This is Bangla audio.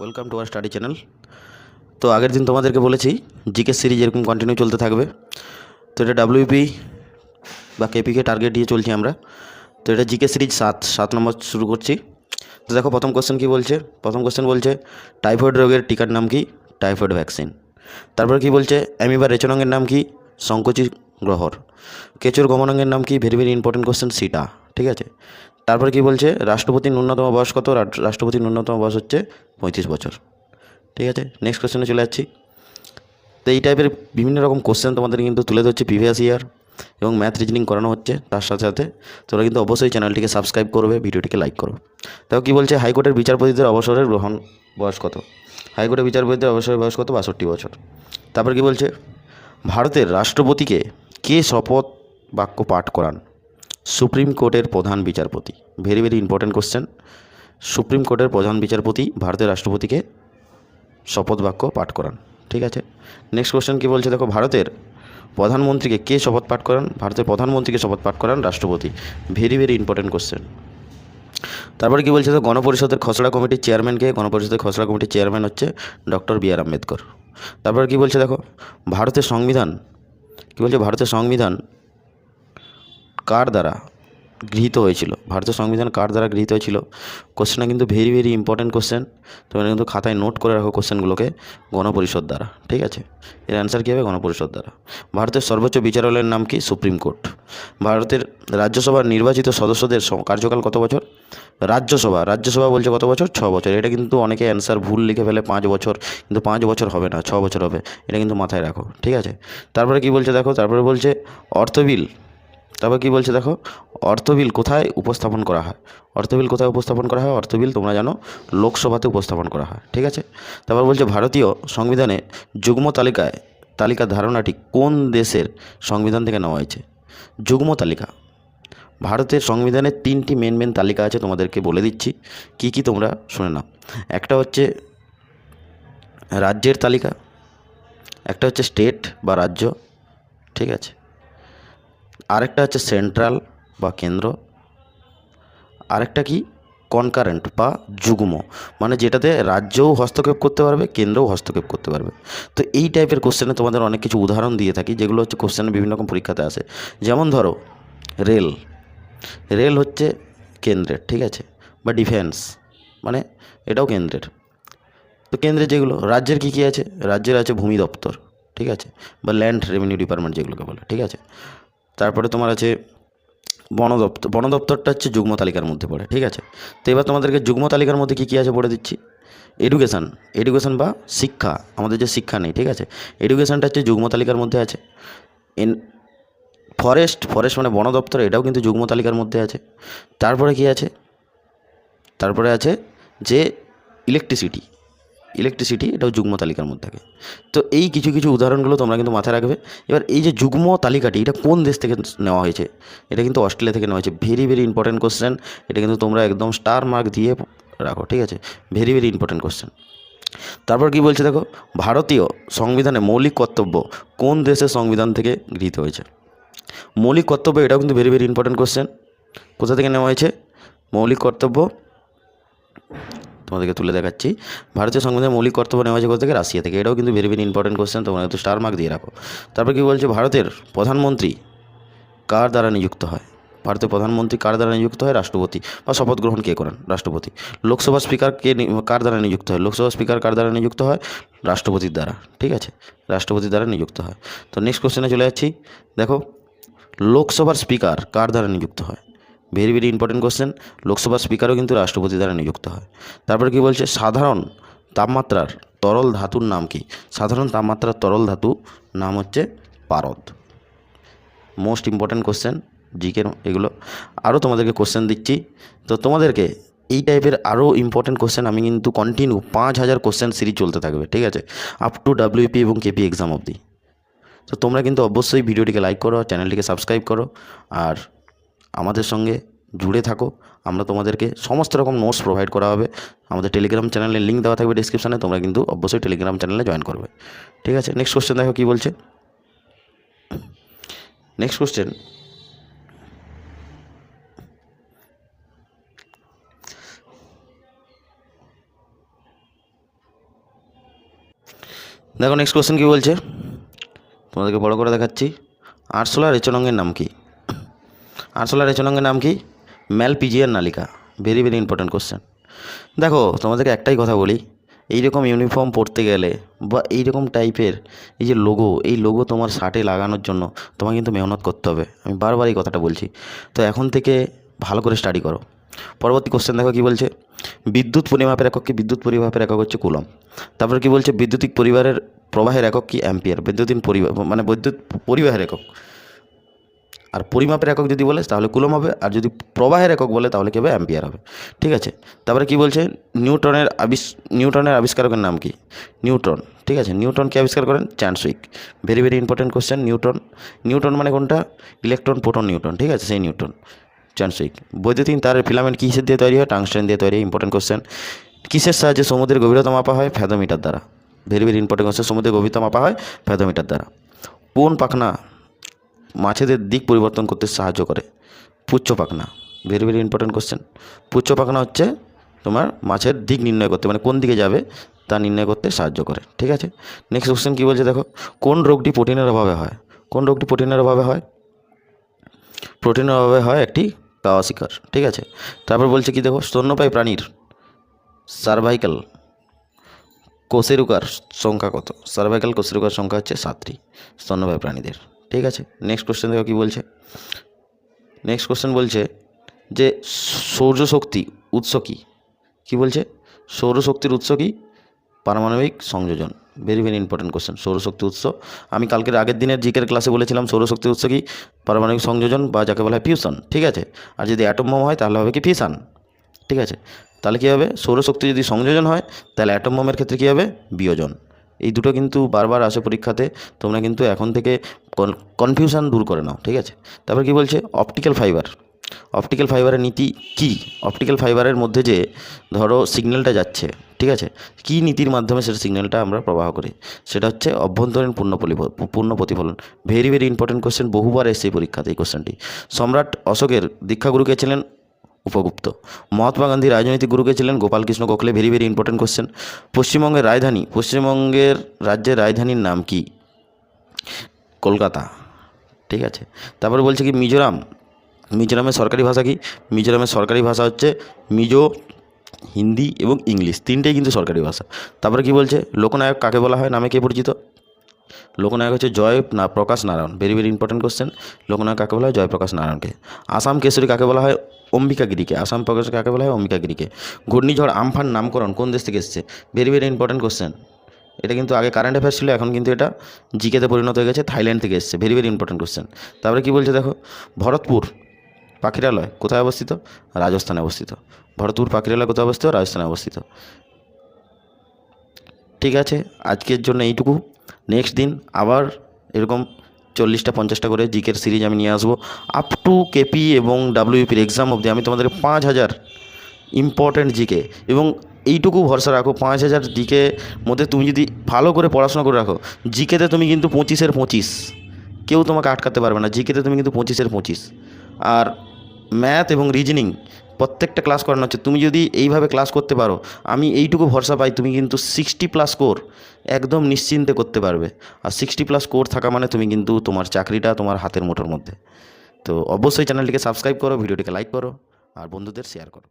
Welcome to R study channel তো আগের দিন তোমাদেরকে বলেছি জিকে সিরিজ এরকম কন্টিনিউ চলতে থাকবে। তো এটা ডাব্লিউপি বা কেপিকে টার্গেট দিয়ে চলছি আমরা। তো এটা জিকে সিরিজ সাত সাত নম্বর শুরু করছি। তো দেখো, প্রথম কোশ্চেন কী বলছে? প্রথম কোশ্চেন বলছে টাইফয়েড রোগের টিকার নাম কি? টাইফয়েড ভ্যাকসিন তারপর কি বলছে অ্যামিবার রেচনাঙ্গের নাম কি? সংকোচি গ্রহর. কেচুর গমনাঙ্গের নাম কি? ভেরি ভেরি ইম্পর্টেন্ট কোশ্চেন সিটা ঠিক আছে? তারপর কি বলছে? রাষ্ট্রপতির ন্যূনতম বয়স কত? রা- রাষ্ট্রপতির ন্যূনতম বয়স হচ্ছে পঁয়ত্রিশ বছর। ঠিক আছে? নেক্সট কোশ্চেনে চলে যাচ্ছি। তো এই টাইপের বিভিন্ন রকম কোশ্চেন তোমাদের কিন্তু তুলে ধরছে প্রিভিয়াস ইয়ার এবং ম্যাথ রিজনিং করানো হচ্ছে তার সাথে সাথে। তোমরা কিন্তু অবশ্যই চ্যানেলটিকে সাবস্ক্রাইব করবে ভিডিওটিকে লাইক করো। তাও কী বলছে? হাইকোর্টের বিচারপতিদের অবসরের গ্রহণ বয়স কত? হাইকোর্টের বিচারপতিদের অবসরের বয়স কত? বাষট্টি বছর। তারপর কি বলছে? ভারতের রাষ্ট্রপতিকে কে শপথ বাক্য পাঠ করান? সুপ্রিম কোর্টের প্রধান বিচারপতি। Very very important question supreme কোর্টের প্রধান বিচারপতি ভারতের রাষ্ট্রপতিকে শপথ বাক্য পাঠ করান। ঠিক আছে? নেক্সট কোশ্চেন কী বলছে? দেখো, ভারতের প্রধানমন্ত্রীকে কে শপথ পাঠ করান? ভারতের প্রধানমন্ত্রীকে শপথ পাঠ করান রাষ্ট্রপতি। ভেরি ভেরি ইম্পর্টেন্ট কোশ্চেন তারপরে কী বলছে? তো গণপরিষদের খসড়া কমিটির চেয়ারম্যানকে গণপরিষদের খসড়া কমিটির চেয়ারম্যান হচ্ছে ডক্টর বি আর আম্বেদকর। তারপর কী বলছে? দেখো, ভারতের সংবিধান, কী বলছে? ভারতের সংবিধান কার দ্বারা গৃহীত হয়েছিল? ভারতের সংবিধান কার দ্বারা গৃহীত হয়েছিল? কোশ্চেনটা কিন্তু ভেরি ভেরি ইম্পর্ট্যান্ট কোশ্চেন তোমরা কিন্তু খাতায় নোট করে রাখো কোশ্চেনগুলোকে গণপরিষদ দ্বারা, ঠিক আছে? এর অ্যান্সার কী হবে? গণপরিষদ দ্বারা। ভারতের সর্বোচ্চ বিচারালয়ের নাম কি? সুপ্রিম কোর্ট ভারতের রাজ্যসভার নির্বাচিত সদস্যদের কার্যকাল কত বছর? রাজ্যসভা। রাজ্যসভা বলছে কত বছর? ছ বছর। এটা কিন্তু অনেকে অ্যান্সার ভুল লিখে ফেলে, পাঁচ বছর। কিন্তু পাঁচ বছর হবে না, ছ বছর হবে। এটা কিন্তু মাথায় রাখো, ঠিক আছে? তারপরে কি বলছে দেখো? তারপরে বলছে অর্থবিল তারপর কি বলছে দেখো, অর্থবিল কোথায় উপস্থাপন করা হয়? অর্থবিল কোথায় উপস্থাপন করা হয়? অর্থবিল তোমরা জানো, লোকসভাতে উপস্থাপন করা হয়, ঠিক আছে? তারপর বলছে ভারতীয় সংবিধানে যুগ্ম তালিকায় তালিকার ধারণাটি কোন দেশের সংবিধান থেকে নেওয়া হয়েছে? যুগ্ম তালিকা। ভারতের সংবিধানের তিনটি মেন মেন তালিকা আছে, তোমাদেরকে বলে দিচ্ছি। কি কি তোমরা শুনে নাও। একটা হচ্ছে রাজ্যের তালিকা, একটা হচ্ছে স্টেট বা রাজ্য, ঠিক আছে? আরেকটা হচ্ছে সেন্ট্রাল বা কেন্দ্র, আরেকটা কি? কনকারেন্ট বা যুগ্ম মানে যেটাতে রাজ্যও হস্তক্ষেপ করতে পারবে, কেন্দ্রও হস্তক্ষেপ করতে পারবে। তো এই টাইপের কোশ্চেনে তোমাদের অনেক কিছু উদাহরণ দিয়ে থাকি, যেগুলো হচ্ছে কোশ্চেনে বিভিন্ন রকম পরীক্ষাতে আসে। যেমন ধরো, রেল রেল হচ্ছে কেন্দ্রের, ঠিক আছে? বা ডিফেন্স মানে এটাও কেন্দ্রের। তো কেন্দ্রে যেগুলো, রাজ্যের কী কী আছে? রাজ্যের আছে ভূমি দপ্তর, ঠিক আছে? বা ল্যান্ড রেভিনিউ ডিপার্টমেন্ট যেগুলোকে বলে, ঠিক আছে? তারপরে তোমার আছে বন দপ্তর, বন দপ্তরটা হচ্ছে যুগ্ম তালিকার মধ্যে পড়ে, ঠিক আছে? তো এবার তোমাদেরকে যুগ্ম তালিকার মধ্যে কী কী আছে পড়ে দিচ্ছি? এডুকেশান এডুকেশান বা শিক্ষা, আমাদের যে শিক্ষা নেই, ঠিক আছে? এডুকেশানটা হচ্ছে যুগ্ম তালিকার মধ্যে আছে। এন ফরেস্ট ফরেস্ট মানে বন দপ্তর, এটাও কিন্তু যুগ্ম তালিকার মধ্যে আছে। তারপরে কি আছে? তারপরে আছে যে ইলেকট্রিসিটি ইলেকট্রিসিটি এটাও যুগ্ম তালিকার মধ্যে থাকে। তো এই কিছু কিছু উদাহরণগুলো তোমরা কিন্তু মাথায় রাখবে। এবার এই যে যুগ্ম তালিকাটি, এটা কোন দেশ থেকে নেওয়া হয়েছে? এটা কিন্তু অস্ট্রেলিয়া থেকে নেওয়া হয়েছে। ভেরি ভেরি ইম্পর্টেন্ট কোশ্চেন এটা কিন্তু তোমরা একদম স্টার মার্ক দিয়ে রাখো, ঠিক আছে? ভেরি ভেরি ইম্পর্টেন্ট কোশ্চেন তারপর কি বলছে দেখো, ভারতীয় সংবিধানে মৌলিক কর্তব্য কোন দেশের সংবিধান থেকে গৃহীত হয়েছে? মৌলিক কর্তব্য, এটাও কিন্তু ভেরি ভেরি ইম্পর্টেন্ট কোশ্চেন কোথা থেকে নেওয়া হয়েছে? মৌলিক কর্তব্য তোমাদেরকে তুলে দেখাচ্ছি। ভারতীয় সংবিধানের মৌলিক কর্তব্য নেওয়া হয়েছে থেকে রাশিয়া থেকে। এটাও কিন্তু ভেরি ভেরি ইম্পর্টেন্ট কোশ্চেন তোমরা একটু স্টার মার্ক দিয়ে রাখো। তারপর কী বলছে? ভারতের প্রধানমন্ত্রী কার দ্বারা নিযুক্ত হয়? ভারতের প্রধানমন্ত্রী কার দ্বারা নিযুক্ত হয়? রাষ্ট্রপতি বা শপথ গ্রহণ কে করেন? রাষ্ট্রপতি। লোকসভা স্পিকার কে কার দ্বারা নিযুক্ত হয়? লোকসভা স্পিকার কার দ্বারা নিযুক্ত হয়? রাষ্ট্রপতির দ্বারা। ঠিক আছে? রাষ্ট্রপতির দ্বারা নিযুক্ত হয়। তো নেক্সট কোশ্চেনে চলে যাচ্ছি। দেখো, লোকসভার স্পিকার কার দ্বারা নিযুক্ত হয়? ভেরি ভেরি ইম্পর্টেন্ট কোশ্চেন লোকসভার স্পিকারও কিন্তু রাষ্ট্রপতি দ্বারা নিযুক্ত হয়। তারপর কি বলছে? সাধারণ তাপমাত্রার তরল ধাতুর নাম কি? সাধারণ তাপমাত্রার তরল ধাতু নাম হচ্ছে পারদ। মোস্ট ইম্পর্ট্যান্ট কোশ্চেন জিকের এগুলো। আরও তোমাদেরকে কোশ্চেন দিচ্ছি। তো তোমাদেরকে এই টাইপের আরও ইম্পর্ট্যান্ট কোশ্চেন আমি কিন্তু কন্টিনিউ পাঁচ হাজার কোশ্চেন সিরিজ চলতে থাকবে, ঠিক আছে? আপ টু ডাব্লিউপি এবং কেপি এক্সাম অবধি। তো তোমরা কিন্তু অবশ্যই ভিডিওটিকে লাইক করো চ্যানেলটিকে সাবস্ক্রাইব করো। আর আমাদের সঙ্গে জুড়ে থাকো। আমরা তোমাদেরকে সমস্ত রকম নোটস প্রোভাইড করা হবে। আমাদের টেলিগ্রাম চ্যানেলের লিঙ্ক দেওয়া থাকবে ডিসক্রিপশানে তোমরা কিন্তু অবশ্যই টেলিগ্রাম চ্যানেলে জয়েন করবে। ঠিক আছে নেক্সট কোশ্চেন দেখো কী বলছে? নেক্সট কোশ্চেন দেখো নেক্সট কোশ্চেন কী বলছে? তোমাদেরকে বড় করে দেখাচ্ছি। আরশোলা রেচনঙ্গের নাম কি? আরশোলা রেচনঙ্গের নাম কি? ম্যাল পিজিয়ার নালিকা ভেরি ভেরি ইম্পর্ট্যান্ট কোশ্চেন দেখো, তোমাদেরকে একটাই কথা বলি এই রকম ইউনিফর্ম পরতে গেলে বা এই রকম টাইপের এই যে লোগো এই লোগো তোমার শার্টে লাগানোর জন্য তোমাকে কিন্তু মেহনত করতে হবে। আমি বারবার এই কথাটা বলছি। তো এখন থেকে ভালো করে স্টাডি করো। পরবর্তী কোশ্চেন দেখো কী বলছে, বিদ্যুৎ পরিমাপের একক কি? বিদ্যুৎ পরিমাপের একক হচ্ছে কুলম তারপরে কি বলছে, বৈদ্যুতিক পরিবারের প্রবাহের একক কি? অ্যাম্পিয়ার বৈদ্যুতিন পরিবার মানে বৈদ্যুৎ পরিবাহের একক। আর পরিমাপের একক যদি বলে, তাহলে কুলম হবে। আর যদি প্রবাহের একক বলে, তাহলে কী হবে? অ্যাম্পিয়ার হবে। ঠিক আছে? তারপরে কি বলছে? নিউটনের আবিষ নিউটনের আবিষ্কারকের নাম কি? নিউটন ঠিক আছে? নিউটন কে আবিষ্কার করেন? Chadwick very very important question neutron neutron মানে কোনটা? ইলেকট্রন, প্রোটন নিউটন ঠিক আছে? সেই নিউটন চ্যান্সউইক বৈদ্যুতিন তারের ফিলামেন্ট কিসের দিয়ে তৈরি হয়? টাংস্টেন দিয়ে তৈরি ইম্পর্টেন্ট কোশ্চেন কিসের সাহায্যে সমুদ্রের গভীরতা মাপা হয়? ফ্যাদোমিটার দ্বারা। ভেরি ভেরি ইম্পর্টেন্ট কোশ্চেন সমুদ্রের গভীরতা মাপা হয়? ফ্যাদোমিটার দ্বারা। কোন পাখনা মাছেদের দিক পরিবর্তন করতে সাহায্য করে। পুচ্ছ পাখনা ভেরি ভেরি ইম্পর্টেন্ট কোশ্চেন পুচ্ছ পাখনা হচ্ছে তোমার মাছের দিক নির্ণয় করতে মানে কোন দিকে যাবে তা নির্ণয় করতে সাহায্য করে, ঠিক আছে? নেক্সট কোশ্চেন কী বলছে দেখো, কোন রোগটি প্রোটিনের অভাবে হয়? কোন রোগটি প্রোটিনের অভাবে হয়? প্রোটিনের অভাবে হয় একটি কাওয়া শিকার, ঠিক আছে? তারপর বলছে কি দেখো, স্তন্যপায়ী প্রাণীর সার্ভাইকাল কোষেরুকার সংখ্যা কত? সার্ভাইকাল কোষেরুকার সংখ্যা হচ্ছে সাতটি, স্তন্যপায়ী প্রাণীদের। ঠিক আছে? নেক্সট কোশ্চেন দেখো কী বলছে। নেক্সট কোশ্চেন বলছে যে সৌরশক্তি উৎস কী? কী বলছে? সৌরশক্তির উৎস কী? পারমাণবিক সংযোজন। ভেরি ভেরি ইম্পর্টেন্ট কোশ্চেন সৌরশক্তি উৎস। আমি কালকের আগের দিনের জিকের ক্লাসে বলেছিলাম সৌরশক্তির উৎস কি? পারমাণবিক সংযোজন বা যাকে বলা হয় ফিউশন ঠিক আছে? আর যদি অ্যাটম বোম হয়, তাহলে হবে কি ফিশন ঠিক আছে? তাহলে কী হবে? সৌরশক্তি যদি সংযোজন হয়, তাহলে অ্যাটম বোমের ক্ষেত্রে কী হবে? বিয়োজন। এই দুটো কিন্তু বারবার আসে পরীক্ষাতে, তোমরা কিন্তু এখন থেকে কনফিউশন দূর করে নাও, ঠিক আছে? তারপর কি বলছে? অপটিক্যাল ফাইবার অপটিক্যাল ফাইবারের নীতি কি? অপটিক্যাল ফাইবারের মধ্যে যে, ধরো সিগন্যালটা যাচ্ছে, ঠিক আছে? কী নীতির মাধ্যমে সেটা সিগন্যালটা আমরা প্রবাহ করি? সেটা হচ্ছে অভ্যন্তরীণ পূর্ণ পূর্ণ প্রতিফলন। ভেরি ভেরি ইম্পর্টেন্ট কোশ্চেন বহুবার এসছে এই পরীক্ষাতে এই কোশ্চেনটি সম্রাট অশোকের দীক্ষাগুরু কে ছিলেন? উপগুপ্ত। মহাত্মা গান্ধী রাজনৈতিক গুরুকে ছিলেন Gopal Krishna Gokhale very very important question পশ্চিমবঙ্গের রাজধানী, পশ্চিমবঙ্গের রাজ্যের রাজধানীর নাম কি? কলকাতা। ঠিক আছে? তারপরে বলছে কি, মিজোরাম। মিজোরামের সরকারি ভাষা কি? মিজোরামের সরকারি ভাষা হচ্ছে মিজো, হিন্দি এবং ইংলিশ। তিনটেই কিন্তু সরকারি ভাষা। তারপরে কি বলছে? লোকনায়ক কাকে বলা হয়? নামে কে পরিচিত? লোকনায়ক হচ্ছে Jayaprakash Narayan. Very very important question Loknayak কাকে বলা হয়? জয়প্রকাশ নারায়ণকে। আসাম কেশরী কাকে বলা হয়? অম্বিকাগিরিকে, আসাম প্রকাশ কাকে বলা হয়? অম্বিকাগিরিকে। ঘূর্ণিঝড় আমফান নামকরণ কোন দেশ থেকে এসেছে? ভেরি ভেরি ইম্পর্টেন্ট কোশ্চেন এটা কিন্তু আগে কারেন্ট অ্যাফেয়ার্স ছিল, এখন কিন্তু এটা জিকেতে পরিণত হয়ে গেছে থাইল্যান্ড থেকে এসেছে। ভেরি ভেরি ইম্পর্টেন্ট কোশ্চেন তারপরে কি বলছে দেখো? ভরতপুর পাখিরালয় কোথায় অবস্থিত? রাজস্থানে অবস্থিত। ভরতপুর পাখিরালয় কোথায় অবস্থিত? রাজস্থানে অবস্থিত। ঠিক আছে, আজকের জন্য এইটুকু। নেক্সট দিন আবার এরকম চল্লিশটা, পঞ্চাশটা করে জিকের সিরিজ আমি নিয়ে আসব। আপ টু কেপি এবং ডাব্লিউপির এক্সাম অবধি আমি তোমাদের পাঁচ হাজার ইম্পর্ট্যান্ট জিকে এবং এইটুকু ভরসা রাখো, পাঁচ হাজার জিকে মধ্যে তুমি যদি ভালো করে পড়াশোনা করে রাখো জিকেতে তুমি কিন্তু পঁচিশের পঁচিশ। কেউ তোমাকে আটকাতে পারবে না জিকেতে তুমি কিন্তু পঁচিশের পঁচিশ। আর ম্যাথ এবং রিজনিং প্রত্যেকটা ক্লাস করানো হচ্ছে। তুমি যদি এইভাবে ক্লাস করতে পারো, আমি এইটুকু ভরসা পাই, তুমি কিন্তু সিক্সটি প্লাস কোর একদম নিশ্চিন্তে করতে পারবে। আর সিক্সটি প্লাস কোর থাকা মানে তুমি কিন্তু তোমার চাকরিটা তোমার হাতের মুঠোর মধ্যে। তো অবশ্যই চ্যানেলটিকে সাবস্ক্রাইব করো, ভিডিওটিকে লাইক করো, আর বন্ধুদের শেয়ার করো।